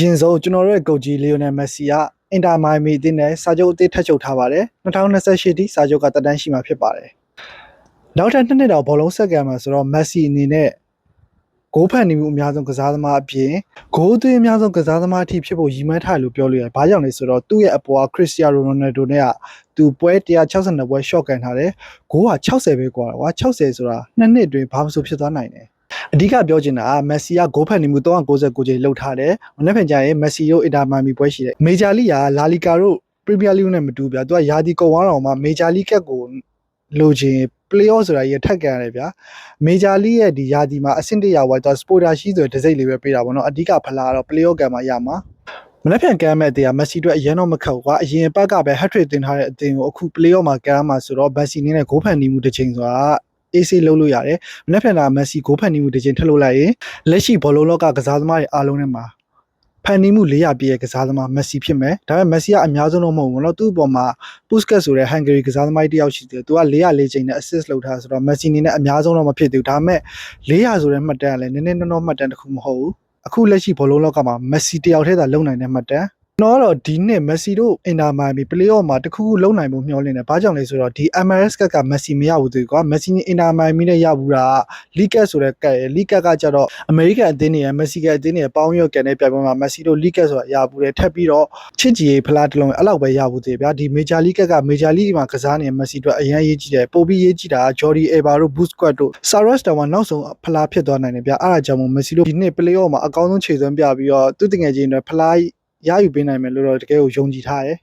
ရင်ဆုံးကျွန်တော်တို့ရဲ့ကုတ်ကြီးလီယိုနယ်မက်ဆီကအင်တာမိုင်မီအသင်းနဲ့စာချုပ်အသစ်ထပ်ချုပ်ထားပါတယ်2028ထိစာချုပ်ကတက်တန်းရှိမှာဖြစ်ပါတယ်နောက်ထပ်နှစ်နှစ်တော့ဘောလုံးဆက်ကံမှာဆိုတော့မက်ဆီအနေနဲ့ဂိုးဖန်နေမှုအများဆုံးကစားသမားအပြင်ဂိုးသွင်းအများဆုံးကစားသမားအထိဖြစ်ဖို့ရည်မှန်းထားလို့ပြောလို့ရတယ်။ဘာကြောင့်လဲဆိုတော့သူ့ရဲ့အပေါ်ကခရစ္စတီယာနိုရိုနယ်ဒိုနဲ့ကသူပွဲ162ပွဲ short ကန်ထားတယ်။ဂိုးက60ပဲကွာကွာ60ဆိုတာနှစ်နှစ်အတွင်းဘာမှမဆိုဖြစ်သွားနိုင်တယ်။ အဓိကပြောချင်တာကမက်ဆီကဂိုးဖန်နေမှု369ချိန်လှုပ်ထားတယ်။မနေ့ကကြာရင်မက်ဆီတို့အင်တာမန်မီပွဲရှိတယ်။မေဂျာလိကလာလီကာတို့ပရီးမီးယားလိနဲ့မတူဗျာ။သူကယာဒီကုံသွားတော့မှမေဂျာလိကက်ကိုလိုချင် playoff ဆိုတာကြီးထက်ကန်ရတယ်ဗျာမေဂျာလိရဲ့ဒီယာဒီမှာအဆင့်တရာဝိုက်တော့စပိုတာရှိဆိုတဲ့ဒစိမ့်လေးပဲပေးတာပေါ့နော်အဓိကဖလားကတော့ playoff ကန်မှာရမှာမနေ့ပြန်ကမ်းမဲ့အတရားမက်ဆီတို့အရင်တော့မခက်ဘူးကွာအရင်ပတ်ကပဲ hat trick တင်ထားတဲ့အသင်းကိုအခု playoff မှာကမ်းမှာဆိုတော့မက်ဆီနေနဲ့ဂိုးဖန်နေမှုတစ်ချိန်ဆိုတာ အေးဆေးလုံးလို့ရတယ်မနေ့ပြန်လာမက်ဆီဂိုးဖန်နေမှုတစ်ချိန်ထပ်လို့လိုက်ရင်လက်ရှိဘောလုံးလောကကစားသမားတွေအားလုံးထဲမှာဖန်နီမှု400ပြည့်ရဲ့ကစားသမားမက်ဆီဖြစ်မယ်ဒါပေမဲ့မက်ဆီကအများဆုံးတော့မဟုတ်ဘူးเนาะသူ့အပေါ်မှာ ပုစကတ်ဆိုတဲ့ဟန်ဂရီကစားသမားတစ်ယောက်ရှိတယ်သူက404ချိန်နဲ့ assist လုပ်ထားဆိုတော့မက်ဆီနေနဲ့အများဆုံးတော့မဖြစ်သေးဘူးဒါပေမဲ့400ဆိုတဲ့မှတ်တမ်းကလည်းနည်းနည်းနော်နော်မှတ်တမ်းတစ်ခုမဟုတ်ဘူးအခုလက်ရှိဘောလုံးလောကမှာမက်ဆီတယောက်တည်းသာလုံနိုင်တဲ့မှတ်တမ်း ကျွန်တော်ကတော့ဒီနှစ်မက်ဆီတို့အင်တာမိုင်မီပလေအော့မှာတခုခုလုံနိုင်ဖို့မျှော်လင့်တယ်။ဘာကြောင့်လဲဆိုတော့ဒီ MLS ကတ်ကမက်ဆီမရဘူးသူကွာမက်ဆီအင်တာမိုင်မီနဲ့ရဘူးတာလီကတ်ဆိုတဲ့ကတ်ရယ်လီကတ်ကကြတော့အမေရိကန်အသင်းတွေရယ်မက်ဆီကန်အသင်းတွေရယ်ပေါင်းရော့ကန်တဲ့ပြိုင်ပွဲမှာမက်ဆီတို့လီကတ်ဆိုတာရဘူးတယ်ထပ်ပြီးတော့ချစ်ကြည်ဖလားတစ်လုံးအဲ့လောက်ပဲရဘူးသေးဗျာဒီမေဂျာလီကတ်ကမေဂျာလီမှာကစားနေတဲ့မက်ဆီတို့အရန်ရေးကြည့်တယ်ပိုပြီးရေးကြည့်တာဂျော်ဒီအေဘာတို့ဘူစကွတ်တို့ဆာရက်စတာဝါနောက်ဆုံးဖလားဖြစ်သွားနိုင်တယ်ဗျာအဲ့ဒါကြောင့်မို့မက်ဆီတို့ဒီနှစ်ပလေအော့မှာအကောင်းဆုံးခြေစွမ်းပြပြီးတော့သူ့တငယ်ချင်းတွေဖလား ရယူပေးနိုင်မယ်လို့တော့တကယ်ကိုယုံကြည်ထားတယ်